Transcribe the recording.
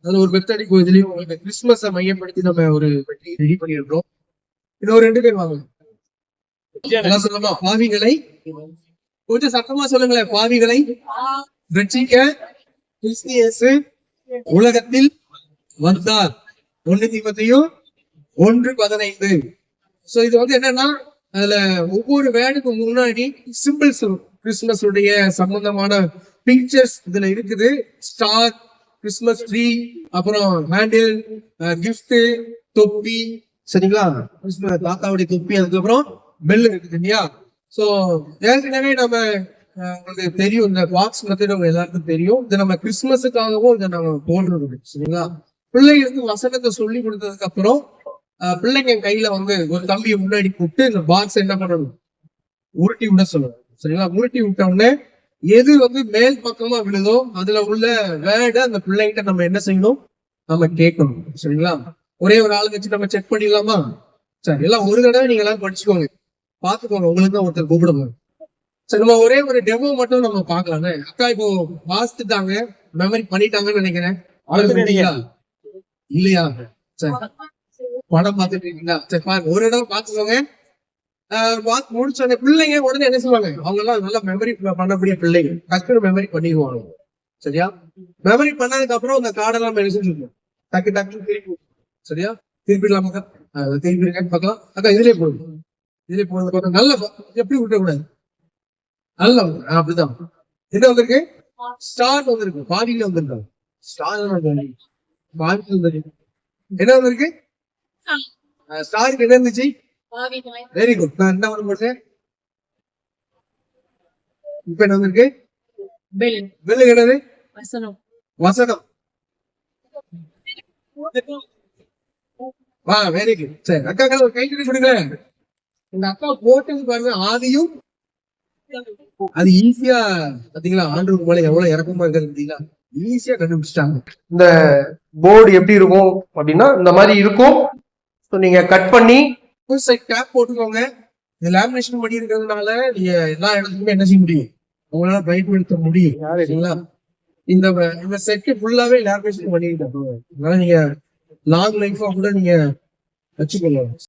அதாவது ஒரு மெத்தடி இதுலயும் உங்களுக்கு கிறிஸ்துமஸை மையப்படுத்தி நம்ம ஒரு வெற்றி ரெடி பண்ணியிருக்கிறோம். இன்னொரு ரெண்டு பேர் வாங்க. எல்லாம் பாவிகளை. கொஞ்சம் சத்தமா சொல்லுங்களேன் பாவிகளை. ரட்சிக்க கிறிஸ்து உலகத்தில் வந்தார். ஒண்ணு தீபத்தையும் ஒன்று பதினைந்து. சோ இது வந்து என்னன்னா அதுல ஒவ்வொரு வேர்டுக்கு முன்னாடி சிம்பிள்ஸ் கிறிஸ்துமஸ் உடைய சம்பந்தமான பிக்சர்ஸ் இதுல இருக்குது. ஸ்டார் கிறிஸ்துமஸ் ட்ரீ அப்புறம் ஹேண்டில் கிஃப்ட் தொப்பி சரிங்களா? கிறிஸ்துமஸ் தாத்தாவுடைய தொப்பி அதுக்கப்புறம் பெல் இருக்குது இல்லையா சோ ஏற்கனவே நம்ம உங்களுக்கு தெரியும் இந்த பாக்ஸ் மெத்தட் உங்க எல்லாருக்கும் தெரியும். இது நம்ம கிறிஸ்துமஸுக்காகவும் இதை நம்ம போடுறது சரிங்களா? பிள்ளைகளுக்கு வசனத்தை சொல்லி கொடுத்ததுக்கு அப்புறம் பிள்ளைங்க கையில வந்து ஒரு தம்பியை முன்னாடி கூப்பிட்டு இந்த பாக்ஸ் என்ன பண்ணணும்? உருட்டி விட சொல்லணும் சரிங்களா? உருட்டி விட்ட உடனே எது வந்து மேல் பக்கமா விழுதோ அதுல உள்ள வேர்டை அந்த பிள்ளைகிட்ட நம்ம என்ன செய்யணும்? நம்ம கேட்கணும். சரிங்களா? ஒரே ஒரு ஆளு வச்சு நம்ம செக் பண்ணிடலாமா? சரி எல்லாம் ஒரு தடவை நீங்க எல்லாரும் படிச்சுக்கோங்க. பாத்துக்கோங்க உங்களுக்கு தான் ஒருத்தர் கூப்பிடுங்க சரி நம்ம ஒரே ஒரு டெமோ மட்டும் நம்ம பார்க்கலாங்க அக்கா இப்போ வாசித்துட்டாங்க மெமரி பண்ணிட்டாங்கன்னு நினைக்கிறேன்? இல்லையா? சரி. படம் பார்த்துட்டு இருக்கீங்களா? சரி பாருங்க ஒரு இடம் பாத்துக்கோங்க பார்த்து முடிச்ச பிள்ளைங்க உடனே என்ன செய்வாங்க அவங்க எல்லாம் நல்லா மெமரி பண்ணக்கூடிய பிள்ளைங்க. டக்குனு மெமரி பண்ணிடுவாங்க சரியா? மெமரி பண்ணதுக்கு அப்புறம் அந்த கார்டெல்லாம் என்ன செஞ்சுருக்கோம் டக்கு டக்கு திருப்பி சரியா? திருப்பிடலாமா திருப்பிடுங்க பார்க்கலாம் அக்கா இதுலயே போடுங்க இதுலயே போடுறது பார்த்தா நல்ல எப்படி விட்டக்கூடாது நல்ல அப்படிதான். என்ன வந்திருக்கு? ஸ்டார் வந்திருக்கு. பாதியில வந்திருக்காங்க ஸ்டார் பாதியில வந்திருக்கு. என்ன வந்திருக்கு? ஸ்டாருக்கு என்ன இருந்துச்சு? வெரி குட் நான் என்ன பண்ண போட்டேன் இப்ப என்ன வந்திருக்கு? பெல் வெள்ளை கிடையாது வசனம். வசனம். வா வெரி குட் சரி அக்கா ஒரு கை கட்டி கொடுங்களேன். இந்த அக்கா போட்டது பாருங்க ஆதியும் அது ஈஸியா பாத்தீங்களா? ஆண்டு போல எவ்வளவு இறக்கமா இருக்கிறது பாத்தீங்களா? ஈஸியா கண்டுபிடிச்சிட்டாங்க. இந்த போர்டு எப்படி இருக்கும் அப்படின்னா இந்த மாதிரி இருக்கும். ஸோ நீங்க கட் பண்ணி ஃபுல் சைட் கேப் போட்டுக்கோங்க இது லேமினேஷன் பண்ணி இருக்கிறதுனால நீங்க எல்லா இடத்துக்குமே என்ன செய்ய முடியும்? உங்களால பயன்படுத்த முடியும். சரிங்களா? இந்த இந்த செட் ஃபுல்லாவே லேமினேஷன் பண்ணிருக்காங்க அதனால நீங்க லாங் லைஃபா கூட நீங்க வச்சுக்கொள்ளலாம்